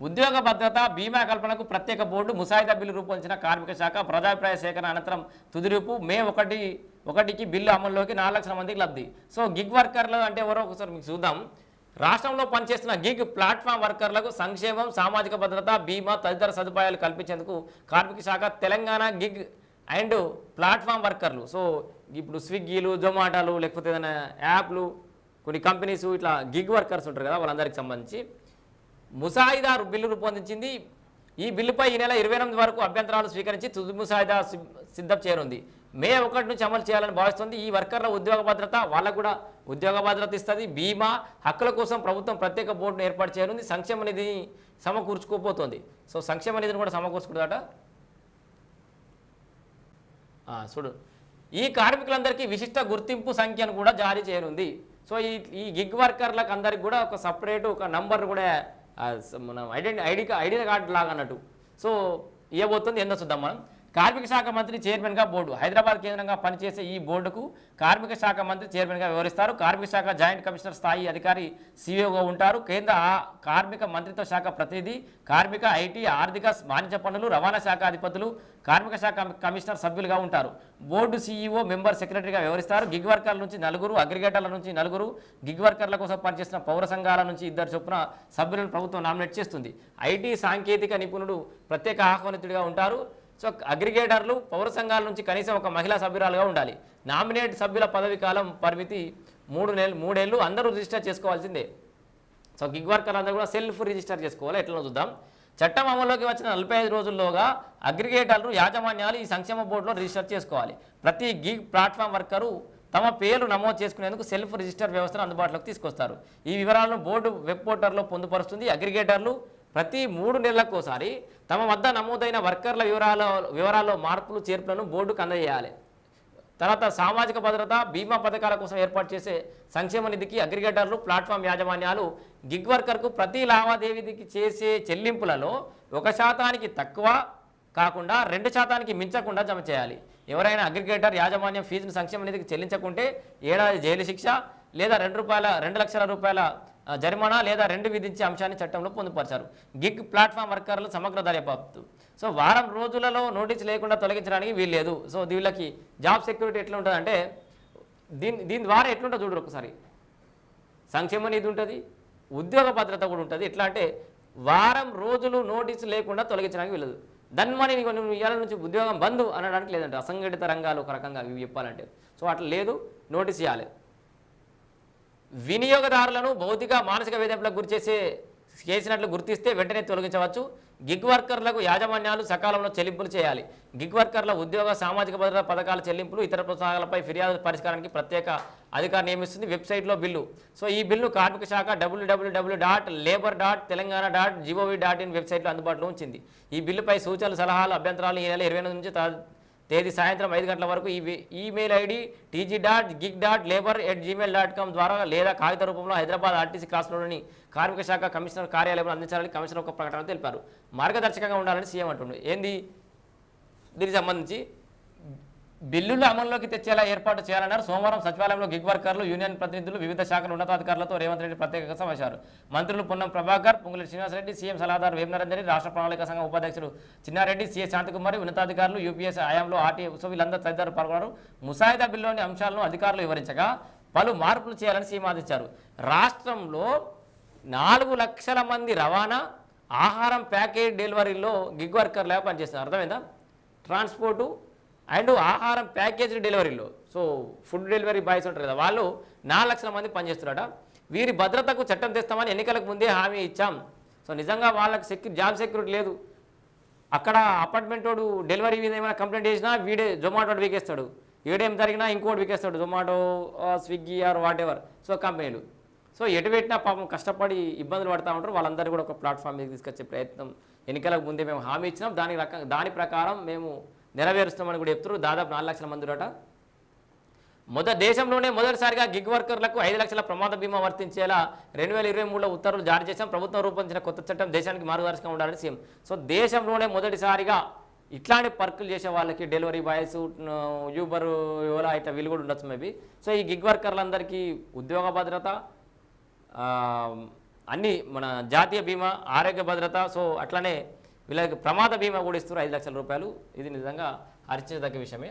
ఉద్యోగ భద్రత బీమా కల్పనకు ప్రత్యేక బోర్డు ముసాయిదా బిల్లు రూపొందించిన కార్మిక శాఖ ప్రజాభిప్రాయ సేకరణ అనంతరం తుదిరూపు మే ఒకటి ఒకటికి బిల్లు అమల్లోకి నాలుగు లక్షల మందికి లబ్ధి. సో గిగ్ వర్కర్లు అంటే ఎవరో ఒకసారి మీకు చూద్దాం. రాష్ట్రంలో పనిచేస్తున్న గిగ్ ప్లాట్ఫామ్ వర్కర్లకు సంక్షేమం సామాజిక భద్రత బీమా తదితర సదుపాయాలు కల్పించేందుకు కార్మిక శాఖ తెలంగాణ గిగ్ అండ్ ప్లాట్ఫామ్ వర్కర్లు సో ఇప్పుడు స్విగ్గీలు జొమాటోలు లేకపోతే ఏదైనా యాప్లు కొన్ని కంపెనీస్ ఇట్లా గిగ్ వర్కర్స్ ఉంటారు కదా వాళ్ళందరికీ సంబంధించి. ముసాయిదా బిల్లు రూపొందించింది. ఈ బిల్లుపై ఈ నెల ఇరవై ఎనిమిది వరకు అభ్యంతరాలు స్వీకరించి తుది ముసాయిదా సిద్ధం చేరుంది. మే ఒకటి నుంచి అమలు చేయాలని భావిస్తుంది. ఈ వర్కర్ల ఉద్యోగ భద్రత వాళ్ళకు కూడా ఉద్యోగ భద్రత ఇస్తుంది. బీమా హక్కుల కోసం ప్రభుత్వం ప్రత్యేక బోర్డును ఏర్పాటు చేయనుంది. సంక్షేమ నిధిని సమకూర్చుకోపోతుంది సో సంక్షేమ నిధిని కూడా సమకూర్చుకుంటుందట. చూడు. ఈ కార్మికులందరికీ విశిష్ట గుర్తింపు సంఖ్యను కూడా జారీ చేయనుంది. సో ఈ ఈ గిగ్ వర్కర్లకు అందరికి కూడా ఒక సపరేట్ ఒక నంబర్ కూడా మనం ఐడెంటి ఐడి ఐడి కార్డు లాగా అన్నట్టు సో ఇవ్వబోతుంది ఎంత చూద్దాం మనం. కార్మిక శాఖ మంత్రి చైర్మన్గా బోర్డు హైదరాబాద్ కేంద్రంగా పనిచేసే ఈ బోర్డుకు కార్మిక శాఖ మంత్రి చైర్మన్గా వ్యవహరిస్తారు. కార్మిక శాఖ జాయింట్ కమిషనర్ స్థాయి అధికారి సీఈఓగా ఉంటారు. కేంద్ర కార్మిక మంత్రిత్వ శాఖ ప్రతినిధి కార్మిక ఐటీ ఆర్థిక వాణిజ్య పనులు రవాణా శాఖ అధిపతులు కార్మిక శాఖ కమిషనర్ సభ్యులుగా ఉంటారు. బోర్డు సీఈఓ మెంబర్ సెక్రటరీగా వ్యవహరిస్తారు. గిగ్ వర్కర్ల నుంచి నలుగురు అగ్రిగేటర్ల నుంచి నలుగురు గిగ్ వర్కర్ల కోసం పనిచేస్తున్న పౌర సంఘాల నుంచి ఇద్దరు చొప్పున సభ్యులను ప్రభుత్వం నామినేట్ చేస్తుంది. ఐటీ సాంకేతిక నిపుణుడు ప్రత్యేక ఆహ్వానితుడిగా ఉంటారు. సో అగ్రిగేటర్లు పౌర సంఘాల నుంచి కనీసం ఒక మహిళా సభ్యురాలుగా ఉండాలి. నామినేట్ సభ్యుల పదవి కాలం పరిమితి మూడు నెలలు మూడేళ్ళు అందరూ రిజిస్టర్ చేసుకోవాల్సిందే. సో గిగ్ వర్కర్ అందరూ కూడా సెల్ఫ్ రిజిస్టర్ చేసుకోవాలి? ఎట్లా చూద్దాం. చట్టం అమల్లోకి వచ్చిన నలభై ఐదు రోజుల్లోగా అగ్రిగేటర్లు యాజమాన్యాలు ఈ సంక్షేమ బోర్డులో రిజిస్టర్ చేసుకోవాలి. ప్రతి గిగ్ ప్లాట్ఫామ్ వర్కరు తమ పేర్లు నమోదు చేసుకునేందుకు సెల్ఫ్ రిజిస్టర్ వ్యవస్థను అందుబాటులోకి తీసుకొస్తారు. ఈ వివరాలను బోర్డు వెబ్ పోర్టల్లో పొందుపరుస్తుంది అగ్రిగేటర్లు ప్రతి మూడు నెలలకు ఒకసారి తమ వద్ద నమోదైన వర్కర్ల వివరాల వివరాల్లో మార్పులు చేర్పులను బోర్డుకు అందజేయాలి. తర్వాత సామాజిక భద్రత బీమా పథకాల కోసం ఏర్పాటు చేసే సంక్షేమ నిధికి అగ్రిగేటర్లు ప్లాట్ఫామ్ యాజమాన్యాలు గిగ్ వర్కర్కు ప్రతి లావాదేవీకి చేసే చెల్లింపులలో ఒక శాతానికి తక్కువ కాకుండా రెండు శాతానికి మించకుండా జమ చేయాలి. ఎవరైనా అగ్రిగేటర్ యాజమాన్యం ఫీజును సంక్షేమ నిధికి చెల్లించకుంటే ఏడాది జైలు శిక్ష లేదా రెండు రూపాయల రెండు లక్షల రూపాయల జరిమానా లేదా రెండు విధించే అంశాన్ని చట్టంలో పొందుపరిచారు. గిగ్ ప్లాట్ఫామ్ వర్కర్లు సమగ్ర దర్యాప్తు. సో వారం రోజులలో నోటీస్ లేకుండా తొలగించడానికి వీల్లేదు. సో వీళ్ళకి జాబ్ సెక్యూరిటీ ఎట్లా ఉంటుందంటే దీని దీని ద్వారా ఎట్లుంటుంది చూడరు ఒకసారి. సంక్షేమ నిధి ఉంటుంది ఉద్యోగ భద్రత కూడా ఉంటుంది. ఎట్లా అంటే వారం రోజులు నోటీసు లేకుండా తొలగించడానికి వీలదు దన్మని నీకు నువ్వు ఇవాళ నుంచి ఉద్యోగం బంద్ అనడానికి లేదంటే. అసంఘటిత రంగాలు ఒక రకంగా ఇవి చెప్పాలంటే. సో అట్లా లేదు నోటీస్ ఇవ్వాలి వినియోగదారులను భౌతిక మానసిక వేధింపులకు గురి చేసే చేసినట్లు గుర్తిస్తే వెంటనే తొలగించవచ్చు. గిగ్ వర్కర్లకు యాజమాన్యాలు సకాలంలో చెల్లింపులు చేయాలి. గిగ్ వర్కర్ల ఉద్యోగ సామాజిక భద్రత పథకాల చెల్లింపులు ఇతర ప్రోత్సాహాలపై ఫిర్యాదు పరిష్కారానికి ప్రత్యేక అధికారి నియమిస్తుంది వెబ్సైట్లో బిల్లు. సో ఈ బిల్లు కార్మిక శాఖ W W W dot labour dot Telangana dot G O V dot in వెబ్సైట్లో అందుబాటులో ఉంచింది. ఈ బిల్లుపై సూచనలు సలహాలు అభ్యంతరాలు ఈ నెల ఇరవై నుంచి తా- తేదీ సాయంత్రం ఐదు గంటల వరకు ఈ email ID T G dot gig dot labour at Gmail dot com ద్వారా లేదా కాగిత రూపంలో హైదరాబాద్ ఆర్టీసీ క్లాస్లోని కార్మిక శాఖ కమిషనర్ కార్యాలయంలో అందించాలని కమిషనర్ ఒక ప్రకటన తెలిపారు. మార్గదర్శకంగా ఉండాలని సీఎం అంటుండు. ఏంది? దీనికి సంబంధించి బిల్లులు అమల్లోకి తెచ్చేలా ఏర్పాటు చేయాలన్నారు. సోమవారం సచివాలయంలో గిగ్ వర్కర్లు యూనియన్ ప్రతినిధులు వివిధ శాఖల ఉన్నతాధికారులతో రేవంత్ రెడ్డి ప్రత్యేకంగా సమాచారు మంత్రులు పొన్నం ప్రభాకర్ పొంగులేటి శ్రీనివాసరెడ్డి సీఎం సలహాదారు వేమనరంజని రాష్ట్ర ప్రణాళిక సంఘం ఉపాధ్యక్షుడు చిన్నారెడ్డి సీఎస్ శాంతకుమారి ఉన్నతాధికారులు యూపీఎస్ హయాంలో ఆర్టీ సో వీళ్ళందరూ తదితరులు పాల్గొన్నారు. ముసాయిదా బిల్లులోని అంశాలను అధికారులు వివరించగా పలు మార్పులు చేయాలని సీఎం ఆదేశారు రాష్ట్రంలో నాలుగు లక్షల మంది రవాణా ఆహారం ప్యాకేజ్ డెలివరీలో గిగ్ వర్కర్లుగా పనిచేస్తున్నారు. అర్థమైందా? ట్రాన్స్పోర్టు అండ్ ఆహారం ప్యాకేజ్ డెలివరీలో. సో ఫుడ్ డెలివరీ బాయ్స్ ఉంటారు కదా వాళ్ళు నాలుగు లక్షల మంది పనిచేస్తున్నారట. వీరి భద్రతకు చట్టం తెస్తామని ఎన్నికలకు ముందే హామీ ఇచ్చాం. సో నిజంగా వాళ్ళకి సెక్యూ జాబ్ సెక్యూరిటీ లేదు. అక్కడ అపార్ట్మెంట్ వాడు డెలివరీ మీద ఏమైనా కంప్లైంట్ చేసినా వీడే జొమాటో వీకేస్తాడు ఏడేం జరిగినా ఇంకోటి వీకేస్తాడు Zomato Swiggy or whatever so కంపెనీలు. సో ఎటు పెట్టినా పాపం కష్టపడి ఇబ్బందులు పడతా ఉంటారు. వాళ్ళందరూ కూడా ఒక ప్లాట్ఫామ్ మీద తీసుకొచ్చే ప్రయత్నం ఎన్నికలకు ముందే మేము హామీ ఇచ్చినాం. దాని రకం దాని ప్రకారం మేము నెరవేరుస్తామని కూడా చెప్తున్నారు. దాదాపు నాలుగు లక్షల మంది అట. మొదటి దేశంలోనే మొదటిసారిగా గిగ్ వర్కర్లకు ఐదు లక్షల ప్రమాద బీమా వర్తించేలా రెండు వేల ఇరవై మూడులో ఉత్తర్వులు జారీ చేశాం. ప్రభుత్వం రూపొందించిన కొత్త చట్టం దేశానికి మార్గదర్శకంగా ఉండాలని సీఎం. సో దేశంలోనే మొదటిసారిగా ఇట్లాంటి పర్కులు చేసే వాళ్ళకి డెలివరీ బాయ్స్ యూబర్ ఓలా ఇట్లా వీళ్ళు కూడా ఉండొచ్చు మేబీ. సో ఈ గిగ్ వర్కర్లందరికీ ఉద్యోగ భద్రత అన్నీ మన జాతీయ బీమా ఆరోగ్య భద్రత సో అట్లనే వీళ్ళకి ప్రమాద బీమా కూడా ఇస్తారు ఐదు లక్షల రూపాయలు. ఇది నిజంగా అర్చించదగ్గ విషయమే.